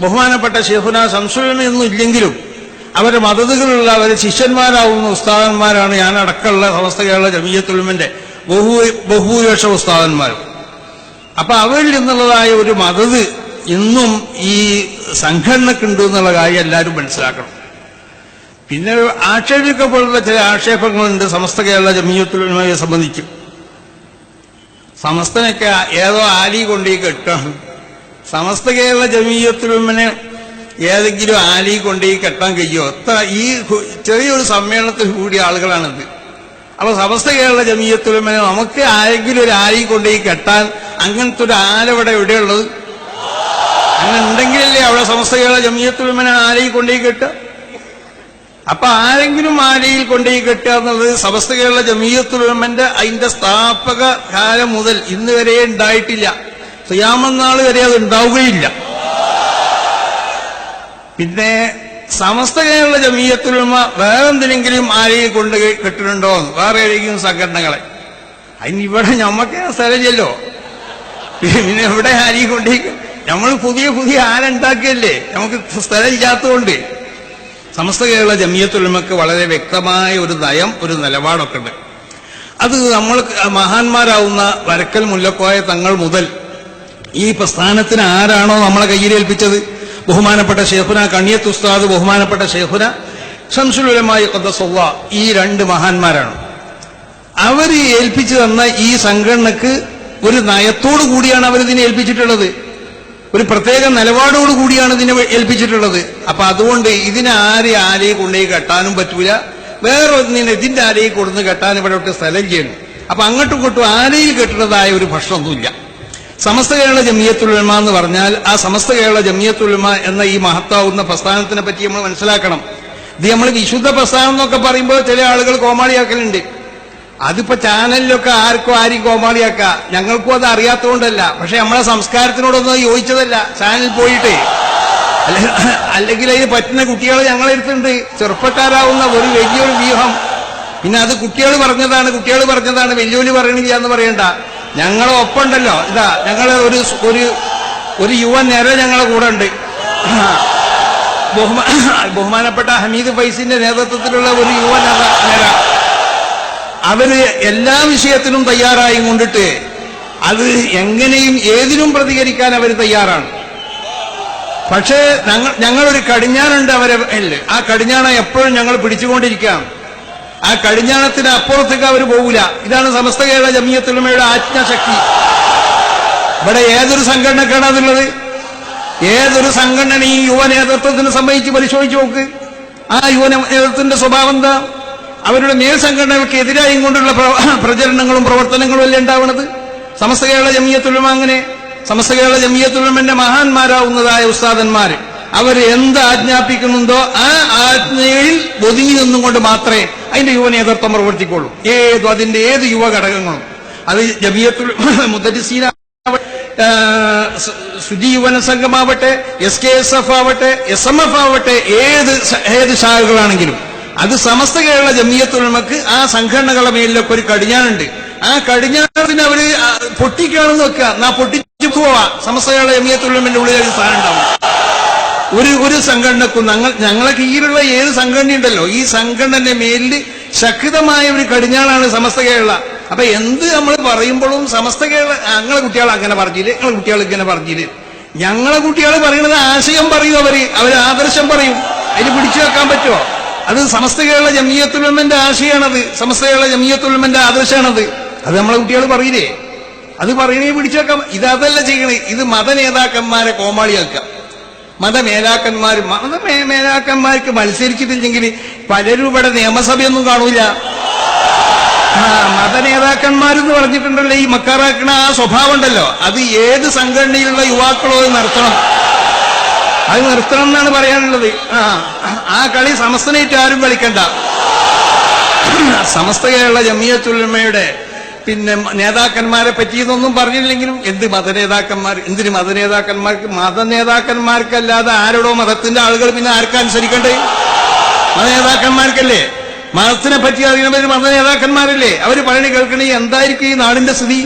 ബഹുമാനപ്പെട്ട ഷെഹുന സംശയമൊന്നും ഇല്ലെങ്കിലും അവരുടെ മതതുകളുള്ള അവരെ ശിഷ്യന്മാരാവുന്ന ഉസ്താദന്മാരാണ് ഞാൻ അടക്കമുള്ള സമസ്ത കേരള ജമീയത്തുൽമന്റെ ബഹു ബഹുഭൂരിപക്ഷ ഉസ്താദന്മാർ. അപ്പൊ അവരിൽ നിന്നുള്ളതായ ഒരു മതത് ഇന്നും ഈ സംഘടനക്കുണ്ട് എന്നുള്ള കാര്യം എല്ലാവരും മനസ്സിലാക്കണം. പിന്നെ ആക്ഷേപിക്കപ്പെടുന്ന ചില ആക്ഷേപങ്ങളുണ്ട് സമസ്ത കേരള ജമീയത്തുൽമയെ സംബന്ധിച്ച്. സമസ്തനൊക്കെ ഏതോ ആലി കൊണ്ടേ കെട്ടാണ്. സമസ്ത കേരള ജമീയത്തുൽമനെ ഏതെങ്കിലും ആലി കൊണ്ട് ഈ കെട്ടാൻ കഴിയോ? എത്ര ഈ ചെറിയൊരു സമ്മേളനത്തിൽ കൂടിയ ആളുകളാണിത്. അപ്പൊ സമസ്ത കേരള ജമീയത്തുൽമനെ നമുക്ക് ആരെങ്കിലും ഒരു ആലി കൊണ്ട് ഈ കെട്ടാൻ അങ്ങനത്തെ ഒരു ആലവിടെ എവിടെയുള്ളത് അങ്ങനെ ഉണ്ടെങ്കിലല്ലേ അവിടെ സമസ്ത കേരള ജമീയത്തുലുമ്മനെ ആലി കൊണ്ട് ഈ കെട്ടുക? അപ്പൊ ആരെങ്കിലും ആലയിൽ കൊണ്ടുപോയി കെട്ടുക എന്നുള്ളത് സമസ്ത കേരള ജമീയത്തുൽമന്റെ അതിന്റെ സ്ഥാപക കാലം മുതൽ ഇന്ന് വരെ ഉണ്ടായിട്ടില്ല. സുയാമന്നാൾ വരെ അത് ഉണ്ടാവുകയില്ല. പിന്നെ സമസ്ത കേരള ജമീയത്തിലുമ വേറെന്തിനെങ്കിലും ആരെയും കൊണ്ട് കെട്ടിട്ടുണ്ടോ വേറെ ഏതെങ്കിലും സംഘടനകളെ. അതിന് ഇവിടെ ഞമ്മക്ക് സ്ഥലമില്ലല്ലോ. പിന്നെ ഇവിടെ ആരെയും കൊണ്ട് നമ്മൾ പുതിയ പുതിയ ആരുണ്ടാക്കിയല്ലേ? നമുക്ക് സ്ഥലമില്ലാത്തതുകൊണ്ട്. സമസ്ത കേരള ജമിയത്തുലമക്ക് വളരെ വ്യക്തമായ ഒരു നയം ഒരു നിലപാടൊക്കെ ഉണ്ട് അത് നമ്മൾ മഹാന്മാരാവുന്ന വരക്കൽ മുല്ലക്കോയ തങ്ങൾ മുതൽ ഈ പ്രസ്ഥാനത്തിന് ആരാണോ നമ്മളെ കയ്യിലേൽപ്പിച്ചത് ബഹുമാനപ്പെട്ട ഷേഹുന കണ്ണിയത്ത് ഉസ്താദ് ബഹുമാനപ്പെട്ട ഷേഹുന ഷംസുലുലമായി കൊദ്ദസുള്ള ഈ രണ്ട് മഹാന്മാരാണ്. അവർ ഏൽപ്പിച്ചു തന്ന ഈ സംഘടനക്ക് ഒരു നയത്തോടു കൂടിയാണ് അവർ ഇതിനെ ഏൽപ്പിച്ചിട്ടുള്ളത്. ഒരു പ്രത്യേക നിലപാടോട് കൂടിയാണ് ഇതിനെ ഏൽപ്പിച്ചിട്ടുള്ളത്. അപ്പൊ അതുകൊണ്ട് ഇതിനെ ആരെ ആരെയും കൊണ്ടുപോയി കെട്ടാനും പറ്റൂല. വേറെ ഒന്നിനെ ഇതിന്റെ ആരെയും കൊടുന്ന് കെട്ടാൻ ഇവിടെ സ്ഥലം ചെയ്യണം അപ്പൊ അങ്ങോട്ടും ഇങ്ങോട്ടും ആരെയും കെട്ടുന്നതായ ഒരു പ്രശ്നമൊന്നുമില്ല. സമസ്ത കേരള ജമിയത്തുലമ എന്ന് പറഞ്ഞാൽ ആ സമസ്ത കേരള ജമിയത്തുലമ എന്ന ഈ മഹത്താവുന്ന പ്രസ്ഥാനത്തിനെ പറ്റി നമ്മൾ മനസ്സിലാക്കണം. ഇത് നമ്മൾ വിശുദ്ധ പ്രസ്ഥാനം എന്നൊക്കെ പറയുമ്പോൾ ചില ആളുകൾ കോമാളിയാക്കലുണ്ട്. അതിപ്പോ ചാനലിലൊക്കെ ആർക്കും ആരും കോമാളിയാക്ക. ഞങ്ങൾക്കും അത് അറിയാത്തതുകൊണ്ടല്ല പക്ഷെ നമ്മളെ സംസ്കാരത്തിനോടൊന്നും യോജിച്ചതല്ല. ചാനൽ പോയിട്ട്. അല്ലെ- അല്ലെങ്കിൽ അതിന് പറ്റുന്ന കുട്ടികൾ ഞങ്ങളെ അടുത്തുണ്ട് ചെറുപ്പക്കാരാവുന്ന ഒരു വലിയൊരു വ്യൂഹം. പിന്നെ അത് കുട്ടികൾ പറഞ്ഞതാണ് കുട്ടികൾ പറഞ്ഞതാണ് വെല്ലുവിളി പറയണില്ല എന്ന് പറയണ്ട. ഞങ്ങളെ ഒപ്പമുണ്ടല്ലോ. ഇതാ ഞങ്ങളെ ഒരു ഒരു ഒരു യുവ നേരെ ഞങ്ങളെ കൂടെ ഉണ്ട്. ബഹുമാനപ്പെട്ട ഹമീദ് ഫൈസിന്റെ നേതൃത്വത്തിലുള്ള ഒരു യുവ നിര- അവർ എല്ലാ വിഷയത്തിനും തയ്യാറായി കൊണ്ടിട്ട് അത് എങ്ങനെയും ഏതിനും പ്രതികരിക്കാൻ അവർ തയ്യാറാണ്. പക്ഷേ ഞങ്ങൾ ഞങ്ങളൊരു കടിഞ്ഞാനുണ്ട് അവരെ ആ കടിഞ്ഞാണ എപ്പോഴും ഞങ്ങൾ പിടിച്ചുകൊണ്ടിരിക്കാം. ആ കടിഞ്ഞാണത്തിന് അപ്പുറത്തേക്ക് അവർ പോകില്ല ഇതാണ് സമസ്ത കേരള ജമീയത്തിലുമയുടെ ആജ്ഞാശക്തി. ഇവിടെ ഏതൊരു സംഘടനക്കാണ് ഏതൊരു ഏതൊരു ഈ യുവ നേതൃത്വത്തിന് സംബന്ധിച്ച് പരിശോധിച്ച് നോക്ക്. ആ യുവ നേതൃത്വത്തിന്റെ സ്വഭാവം എന്താ? അവരുടെ മേൽ സംഘടനകൾക്ക് എതിരായും കൊണ്ടുള്ള പ്ര- പ്രചരണങ്ങളും പ്രവർത്തനങ്ങളും അല്ലേ ഉണ്ടാവുന്നത് സമസ്ത കേരള ജമീയത്തുലും അങ്ങനെ. സമസ്ത കേരള ജമിയത്തുലമന്റെ മഹാന്മാരാവുന്നതായ ഉസ്താദന്മാര്. അവർ എന്ത് ആജ്ഞാപിക്കുന്നുണ്ടോ ആ ആജ്ഞയിൽ ഒതുങ്ങി നിന്നുകൊണ്ട് മാത്രമേ അതിന്റെ യുവ നേതൃത്വം പ്രവർത്തിക്കുള്ളൂ ഏത് അതിന്റെ ഏത് യുവ ഘടകങ്ങളും. അത് ജമിയത്തുൽ മുദ്ദരിസീന യുവന സംഘമാവട്ടെ എസ് കെ എസ് എഫ് ആവട്ടെ എസ് എം എഫ് ആവട്ടെ ഏത് ഏത് ശാഖകളാണെങ്കിലും. അത് സമസ്ത കേരള ജമിയത്തുലമക്ക് ആ സംഘടനകളുടെ മേലിലൊക്കെ ഒരു കടിഞ്ഞാനുണ്ട്. ആ കടിഞ്ഞാറിന് അവർ പൊട്ടിക്കാണെന്ന് വെക്കുക. എന്നാ പൊട്ടിച്ചു പോവാ. സമസ്ത കേരള ജമിയത്തുലമന്റെ ഉള്ളിൽ ഒരു സ്ഥാനം ഉണ്ടാവും. ഒരു ഒരു സംഘടനക്കും ഞങ്ങൾ ഞങ്ങളെ കീഴിലുള്ള ഏത് സംഘടനയുണ്ടല്ലോ ഈ സംഘടനന്റെ മേലിൽ ശക്തമായ ഒരു കടിഞ്ഞാളാണ് സമസ്ത കേരള. അപ്പൊ എന്ത് നമ്മൾ പറയുമ്പോഴും സമസ്ത കേരള ഞങ്ങളെ കുട്ടികൾ അങ്ങനെ പറഞ്ഞില്ലേ? ഞങ്ങളെ കുട്ടികൾ ഇങ്ങനെ പറഞ്ഞില്ലേ? ഞങ്ങളെ കുട്ടികൾ പറയുന്നത് ആശയം പറയും അവർ. അവർ ആദർശം പറയും. അതിന് പിടിച്ചു വെക്കാൻ പറ്റുമോ? അത് സമസ്ത കേരള ജമിയത്തുലമന്റെ ആശയമാണത് സമസ്ത കേരള ജമിയത്തുലമന്റെ ആദർശമാണത് അത് നമ്മളെ കുട്ടികൾ പറയില്ലേ? അത് പറയണേ പിടിച്ചു വെക്കാം ഇത് അതല്ല ചെയ്യണേ. ഇത് മത നേതാക്കന്മാരെ കോമാളിയാക്കുക. മതമേലാക്കന്മാർ മതമേലാക്കന്മാർക്ക് മത്സരിച്ചിട്ടില്ലെങ്കിൽ പലരും ഇവിടെ നിയമസഭയൊന്നും കാണൂല. മതനേതാക്കന്മാരെന്ന് പറഞ്ഞിട്ടുണ്ടല്ലോ ഈ മക്കാറാക്കണ ആ സ്വഭാവം ഉണ്ടല്ലോ അത് ഏത് സംഘടനയിലുള്ള യുവാക്കളോ നിർത്തണം. അത് നിർത്തണം എന്നാണ് പറയാനുള്ളത്. ആ ആ കളി സമസ്തനായിട്ട് ആരും കളിക്കണ്ട. സമസ്ത കേരള ജമിയത്തുലമയുടെ പിന്നെ നേതാക്കന്മാരെ പറ്റിയതൊന്നും പറഞ്ഞില്ലെങ്കിലും എന്ത് മതനേതാക്കന്മാർ എന്തിന് മതനേതാക്കന്മാർക്ക്? മതനേതാക്കന്മാർക്കല്ലാതെ ആരോടോ മതത്തിന്റെ ആളുകൾ പിന്നെ ആർക്കനുസരിക്കണ്ടേ മതനേതാക്കന്മാർക്കല്ലേ? മതത്തിനെ പറ്റി അറിയുന്നവർ മതനേതാക്കന്മാരല്ലേ? അവർ പറയണ കേൾക്കണേ എന്തായിരിക്കും ഈ നാടിന്റെ സ്ഥിതി?